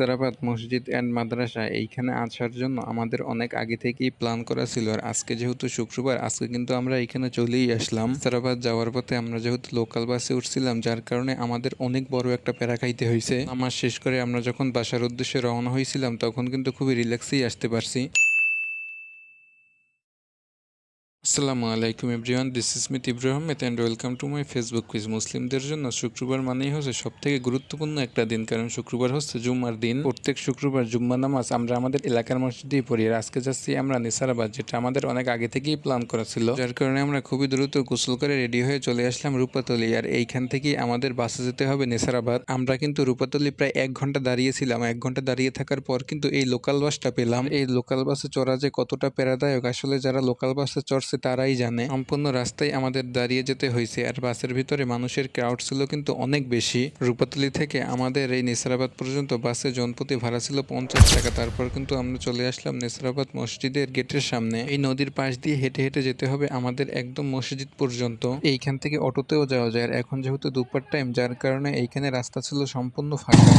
নেসারাবাদ মসজিদ অ্যান্ড মাদ্রাসা এইখানে আসার জন্য আমাদের অনেক আগে থেকেই প্ল্যান করা ছিল। আর আজকে যেহেতু শুক্রবার, আজকে কিন্তু আমরা এখানে চলেই আসলাম। নেসারাবাদ যাওয়ার পথে আমরা যেহেতু লোকাল বাসে উঠছিলাম, যার কারণে আমাদের অনেক বড় একটা প্যারা খাইতে হয়েছে আমার শেষ করে আমরা যখন বাসার উদ্দেশ্যে রওনা হয়েছিলাম তখন কিন্তু খুবই রিল্যাক্সেই আসতে পারছি। আসসালামু আলাইকুম everyone this is Mit Ibrahim and welcome to my Facebook quiz মুসলিমদের জন্য শুক্রবার মানেই হচ্ছে সব থেকে গুরুত্বপূর্ণ একটা দিন, কারণ শুক্রবার হচ্ছে জুম্মার দিন। প্রত্যেক শুক্রবার জুম্মা নামাজ আমরা আমাদের এলাকার মসজিদেই পড়ি, আর আজকে যাচ্ছি আমরা নিসারাবাদ, যেটা আমাদের অনেক আগে থেকেই প্ল্যান করা ছিল, যার কারণে আমরা খুবই দ্রুত গোসল করে রেডি হয়ে চলে আসলাম রূপাতলি, আর এইখান থেকেই আমাদের বাসে যেতে হবে নেসারাবাদ। আমরা কিন্তু রূপাতলি প্রায় এক ঘণ্টা দাঁড়িয়েছিলাম, এক ঘণ্টা দাঁড়িয়ে থাকার পর কিন্তু এই লোকাল বাসটা পেলাম। এই লোকাল বাসে চড়া যে কতটা প্যারাদায়ক আসলে যারা লোকাল বাসে চড়ছে তারাই জানে সম্পূর্ণ রাস্তায় আমাদের দাঁড়িয়ে যেতে হয়েছে আর বাসের ভিতরে মানুষের ক্রাউড ছিল কিন্তু অনেক বেশি রূপাতলি থেকে আমাদের এই নেসারাবাদ পর্যন্ত বাসে জনপ্রতি ভাড়া ছিল পঞ্চাশ টাকা তারপর কিন্তু আমরা চলে আসলাম নেসারাবাদ মসজিদের গেটের সামনে এই নদীর পাশ দিয়ে হেঁটে হেঁটে যেতে হবে আমাদের একদম মসজিদ পর্যন্ত এইখান থেকে অটোতেও যাওয়া যায় আর এখন যেহেতু দুপুর টাইম যার কারণে এইখানে রাস্তা ছিল সম্পূর্ণ ফাঁকা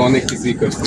অনেক কিছুই করছে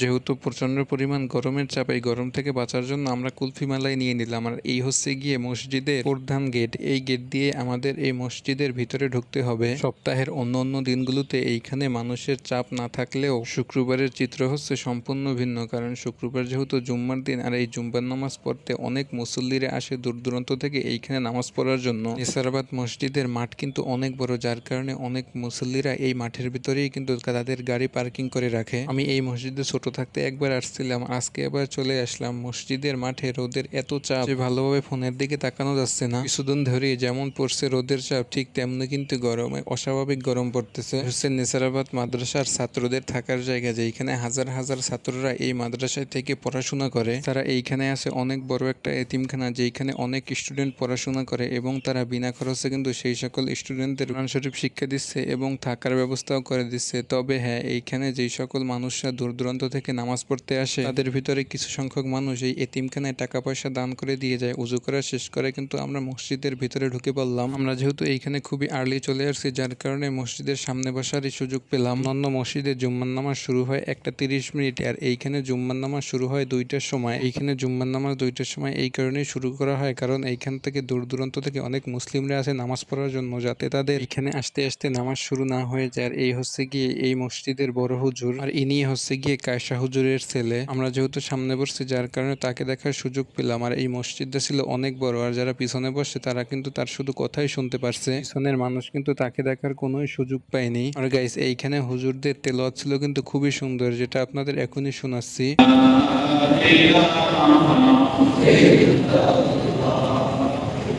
যেহেতু প্রচণ্ড পরিমাণ গরমের চাপ, এই গরম থেকে বাঁচার জন্য আমরা কুলফি মালাই নিয়ে নিলাম। আর এই হচ্ছে গিয়ে মসজিদের প্রধান গেট এই গেট দিয়ে আমাদের এই মসজিদের ভিতরে ঢুকতে হবে। সপ্তাহের অন্য অন্য দিনগুলোতে এইখানে মানুষের চাপ না থাকলেও শুক্রবারের চিত্র হচ্ছে সম্পূর্ণ ভিন্ন। কারণ শুক্রবার যেহেতু জুম্মার দিন, আর এই জুম্মার নামাজ পড়তে অনেক মুসল্লিরা আসে দূর দূরান্ত থেকে এইখানে নামাজ পড়ার জন্য। নিসারাবাদ মসজিদের মাঠ কিন্তু অনেক বড়, যার কারণে অনেক মুসল্লিরা এই মাঠের ভিতরেই কিন্তু তাদের গাড়ি পার্কিং করে রাখে। আমি এই মসজিদে ছোট থাকতে একবার আসছিলাম, আজকে আবার চলে আসলাম। মসজিদের মাঠে রোদের এত চাপ যে ভালোভাবে ফোনের দিকে তাকানো যাচ্ছে না। কিছুদিন ধরেই যেমন পড়ছে রোদের চাপ, ঠিক তেমনি কিন্তু গরমে অস্বাভাবিক গরম পড়তেছে। হচ্ছে নেসারাবাদ মাদ্রাসার ছাত্রদের থাকার জায়গা যেখানে হাজার হাজার ছাত্ররা এই মাদ্রাসায় থেকে পড়াশোনা করে, তারা এইখানে আছে অনেক বড় একটা এতিমখানা যেখানে অনেক স্টুডেন্ট পড়াশোনা করে এবং তারা বিনা খরচে কিন্তু সেই সকল স্টুডেন্টদের কোরআন শিক্ষা দিচ্ছে এবং থাকার ব্যবস্থাও করে দিচ্ছে। তবে হ্যাঁ এইখানে যেই সকল মানুষরা দূর দূরান্ত থেকে নামাজ পড়তে আসে, তাদের ভিতরে কিছু সংখ্যক মানুষ এই এতিমখানায় টাকা পয়সা দান করে দিয়ে যায়, উজু করা শেষ করে। কিন্তু আমরা মসজিদের ভিতরে ঢুকে পড়লাম। আমরা যেহেতু এইখানে খুবই আর্লি চলে আসছি, যার কারণে মসজিদের সামনে বসারই সুযোগ পেলাম। অন্য মসজিদে জুম্মার নামাজ শুরু হয় একটা তিরিশ মিনিট, আর এইখানে জুম্মার নামাজ শুরু হয় দুইটার সময়। এইখানে জুম্মার নামাজ দুইটার সময় এই কারণেই শুরু করা হয়, কারণ এইখান থেকে দূর দূরান্ত থেকে অনেক মুসলিমরা আসে নামাজ পড়ার জন্য, যাতে তাদের এখানে আসতে আসতে নামাজ শুরু না হয়ে যায়। আর এই হচ্ছে গিয়ে এই মসজিদের বড় হুজুর, আর ইনি হচ্ছে গিয়ে কায়সা হুজুরের ছেলে আমরা যেহেতু সামনে বসছি যার কারণে তাকে দেখার সুযোগ পেলাম আর এই মসজিদটা ছিল অনেক বড় আর যারা পিছনে বসছে তারা কিন্তু তার শুধু কথাই শুনতে পারছে পিছনের মানুষ কিন্তু তাকে দেখার কোনো সুযোগ পায়নি আর গাইস এইখানে হুজুরদের তেলাওয়াত ছিল কিন্তু খুবই সুন্দর যেটা আপনাদের এখনই শোনাচ্ছি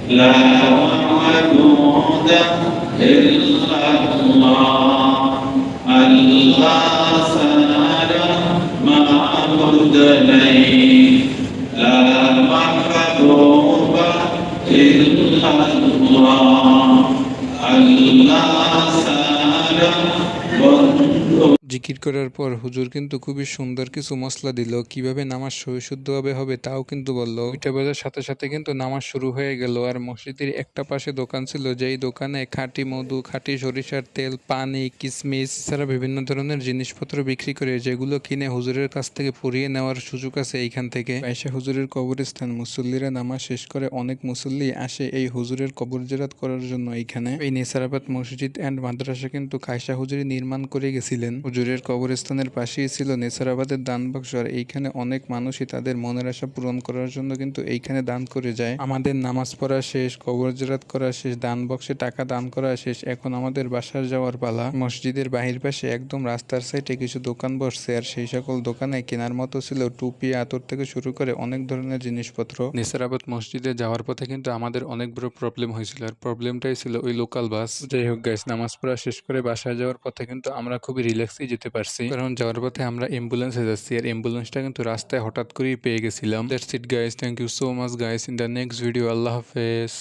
لا معبود إلا الله الله معبود لي لا محبوب إلا الله الله سار بندو জিকির করার পর হুজুর কিন্তু খুবই সুন্দর কিছু মশলা দিল। কীভাবে নামাজ সহিশুদ্ধভাবে হবে তাও কিন্তু বলল। ওইটা বাজার সাথে সাথে কিন্তু নামাজ শুরু হয়ে গেল আর মসজিদের একটা পাশে দোকান ছিল, যেই দোকানে খাঁটি মধু, খাঁটি সরিষার তেল, পানি, কিসমিস ছাড়া বিভিন্ন ধরনের জিনিসপত্র বিক্রি করে যেগুলো কিনে হুজুরের কাছ থেকে পরিয়ে নেওয়ার সুযোগ আছে এইখান থেকে। পয়সা হুজুরের কবরস্থান, মুসল্লিরা নামাজ শেষ করে অনেক মুসল্লি আসে এই হুজুরের কবর জেরাত করার জন্য এইখানে। এই নেসারাবাদ মসজিদ অ্যান্ড মাদ্রাসা কিন্তু কায়সা হুজুরি নির্মাণ করে গেছিলেন। হুজুরের কবরস্থানের পাশেই ছিল নেসারাবাদের দান বাক্স আর এইখানে অনেক মানুষই তাদের মনের আশা পূরণ করার জন্য কিন্তু এইখানে দান করে যায়। আমাদের নামাজ পড়া শেষ, কবর জেরাত করা শেষ দান বক্সে টাকা দান করা শেষ, এখন আমাদের বাসার যাওয়ার পালা। মসজিদের বাহির পাশে একদম রাস্তার সাইডে কিছু দোকান বসছে আর সেই সকল দোকানে কেনার মতো ছিল টুপি, আতর থেকে শুরু করে অনেক ধরনের জিনিসপত্র। নেসারাবাদ মসজিদে যাওয়ার পথে কিন্তু আমাদের অনেক বড় প্রবলেম হয়েছিল আর প্রবলেমটাই ছিল ওই লোকাল বাস যাই হোক গাইস নামাজ পড়া শেষ করে বাসায় যাওয়ার পথে কিন্তু আমরা খুবই রিল্যাক্সই যেতে পারছি। কারণ যাওয়ার পথে আমরা অ্যাম্বুলেন্সে যাচ্ছি আর অ্যাম্বুলেন্সটা কিন্তু রাস্তায় হঠাৎ করেই পেয়ে গেছিলাম। That's it guys thank you so much guys in the next video আল্লাহ হাফেজ।